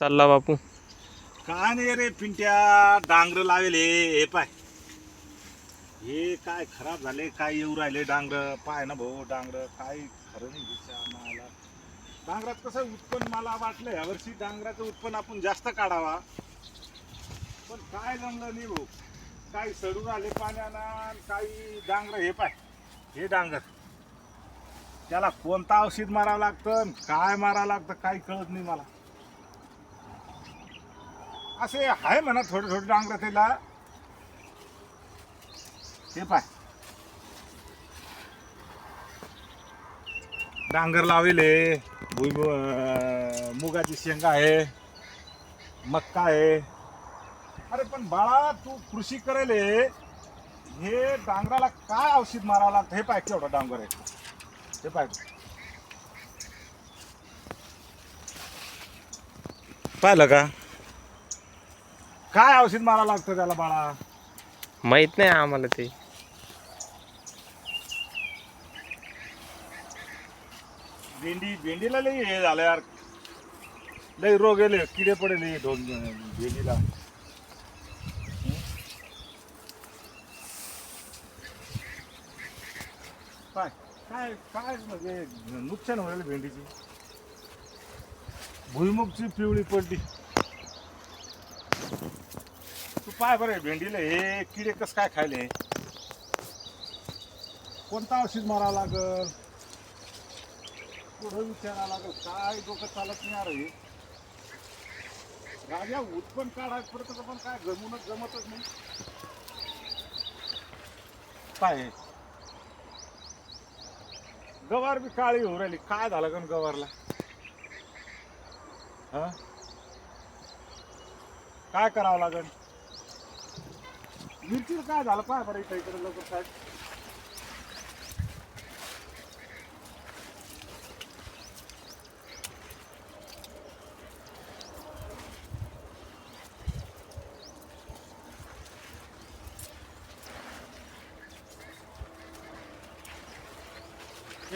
चालला बापू. काय नाही रे पिंट्या डांगर लावेले. हे पाय. हे काय खराब झाले काय येऊ राहिले डांगर? पाय ना भाऊ डांगर. काय खरं नाही दिसतं मला. डांगरात कसं उत्पन्न मला वाटलं यावर्षी डांगराचं उत्पन्न आपण जास्त काढावा. पण काय जमलं नाही भाऊ. काही सडून आले पाण्यानं आणि काही डांगर हे पाय. हे डांगर. त्याला कोणता औषध मारावं लागतं आणि काय मारावं लागतं काही कळत नाही मला. असे आहे म्हणा थोडं थोडं डांगर त्याला. हे पाय. डांगर लावेले. भुईमुग मुगाची शेंगा आहे. मक्का आहे. अरे पण बाळा तू कृषी करेल हे डांगराला काय औषध मारावं लागतं? हे पाय केवढा डांगर आहे. हे पाय. पाहिलं का? काय औषध मारावं लागतं त्याला बाळा? माहीत नाही आम्हाला ते. भेंडी भेंडीला लई हे झालं यार. लई रोग गेले किडे पडले दोन भेंडीला. काय काय काय म्हणजे नुकसान होईल भेंडीची? भुईमुगची पिवळी पडली तू पाय बरं भेंडीला. हे किडे कस काय खायले? कोणता औषध मारावं लागल? पुढं विचारावं लागल काय डोकं चालत नाही अरे. राजा उत्पन्न काढायचं पडतं पण काय जमूनच जमतच नाही. काय? गवार बी काळी होऊ राहिली. काय झालं का गवारला? हा? काय करावं लागल मिरची काय झालं? पाय बरं इथं इकडे लवकर काय.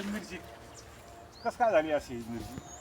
मिरची. कस काय झाली अशी मिरची?